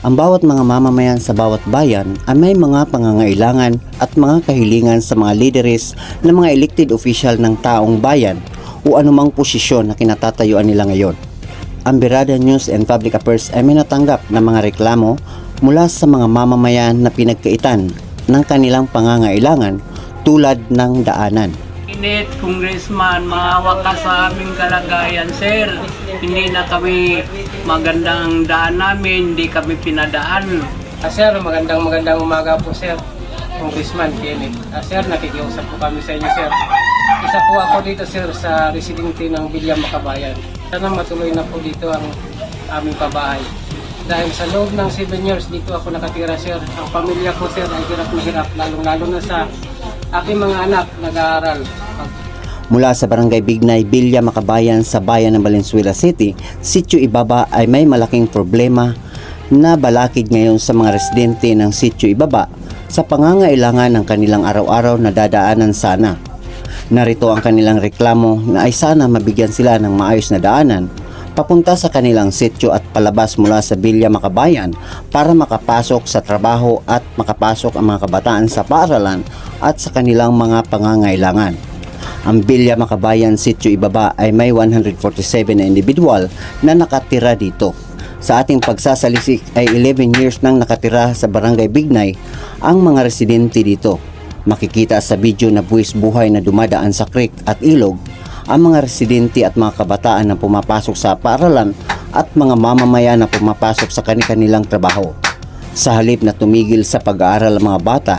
Ang bawat mga mamamayan sa bawat bayan ay may mga pangangailangan at mga kahilingan sa mga lideres ng mga elected official ng taong bayan o anumang posisyon na kinatatayuan nila ngayon. Ang Birada News and Public Affairs ay may natanggap ng mga reklamo mula sa mga mamamayan na pinagkaitan ng kanilang pangangailangan tulad ng daanan. Init, Congressman, maawa ka sa aming kalagayan, sir. Hindi na kami magandang daan namin, hindi kami pinadaan. Ah, sir, magandang magandang umaga po, sir. Congressman Kenneth. Ah, sir, nakikiusap po kami sa inyo, sir. Isa po ako dito, sir, sa residente ng Bilya Makabayan. Sana matuloy na po dito ang aming pabahay. Dahil sa loob ng 7 years dito ako nakatira, sir. Ang pamilya ko, sir, ay hirap na hirap, lalong-lalo na sa aking mga anak nag-aaral. Mula sa Barangay Bignay, Bilya, Makabayan sa bayan ng Valenzuela City, Sitio Ibaba ay may malaking problema na balakid ngayon sa mga residente ng Sitio Ibaba sa pangangailangan ng kanilang araw-araw na dadaanan sana. Narito ang kanilang reklamo na ay sana mabigyan sila ng maayos na daanan papunta sa kanilang sityo at palabas mula sa Bilya Makabayan para makapasok sa trabaho at makapasok ang mga kabataan sa paaralan at sa kanilang mga pangangailangan. Ang Bilya Makabayan Sitio Ibaba ay may 147 na individual na nakatira dito. Sa ating pagsasalisik ay 11 years nang nakatira sa Barangay Bignay ang mga residente dito. Makikita sa video na buwis buhay na dumadaan sa creek at ilog ang mga residente at mga kabataan na pumapasok sa paaralan at mga mamamayan na pumapasok sa kanilang trabaho. Sa halip na tumigil sa pag-aaral ang mga bata,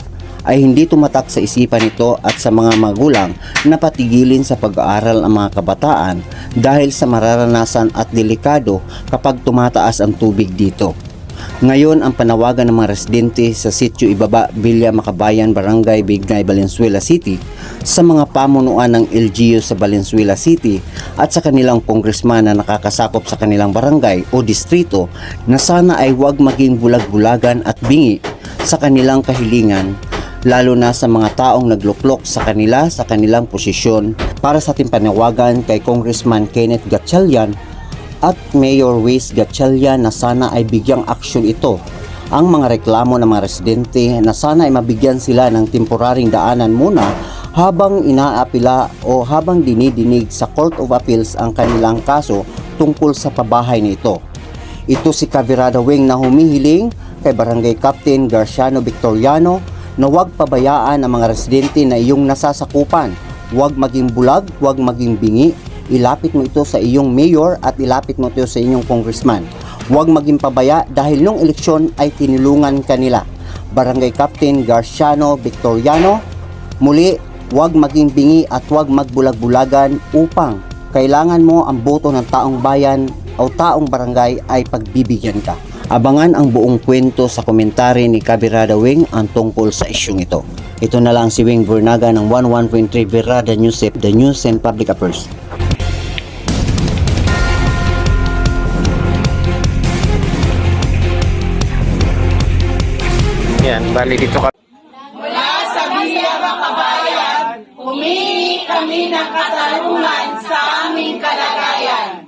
ay hindi tumatak sa isipan nito at sa mga magulang na patigilin sa pag-aaral ang mga kabataan dahil sa mararanasan at delikado kapag tumataas ang tubig dito. Ngayon ang panawagan ng mga residente sa Sitio Ibaba, Bilya, Makabayan, Barangay Bignay, Valenzuela City sa mga pamunuan ng LGU sa Valenzuela City at sa kanilang congressman na nakakasakop sa kanilang barangay o distrito na sana ay huwag maging bulag-bulagan at bingi sa kanilang kahilingan lalo na sa mga taong nagluklok sa kanila sa kanilang posisyon. Para sa ating panawagan kay Congressman Kenneth Gatchalian at Mayor Weiss Gatchalian na sana ay bigyang aksyon ito. Ang mga reklamo ng mga residente na sana ay mabigyan sila ng temporaring daanan muna habang inaapila o habang dinidinig sa Court of Appeals ang kanilang kaso tungkol sa pabahay nito. Ito si Cavirada Wing na humihiling kay Barangay Captain Garciano Victoriano na huwag pabayaan ang mga residente na iyong nasasakupan. Huwag maging bulag, huwag maging bingi. Ilapit mo ito sa iyong mayor at ilapit mo ito sa inyong congressman. Huwag maging pabaya dahil nung eleksyon ay tinulungan kanila. Barangay Captain Garciano Victoriano, muli huwag maging bingi at huwag magbulag-bulagan upang kailangan mo ang boto ng taong bayan o taong barangay ay pagbibigyan ka. Abangan ang buong kwento sa komentary ni Kabirada Wing ang tungkol sa isyong ito. Ito na lang si Wing Burnaga ng 11.3 Virada News App, the News and Public Affairs. Yan, bali dito ka. sa Biya Makabayan, humingi kami ng katarungan sa aming kalagayan.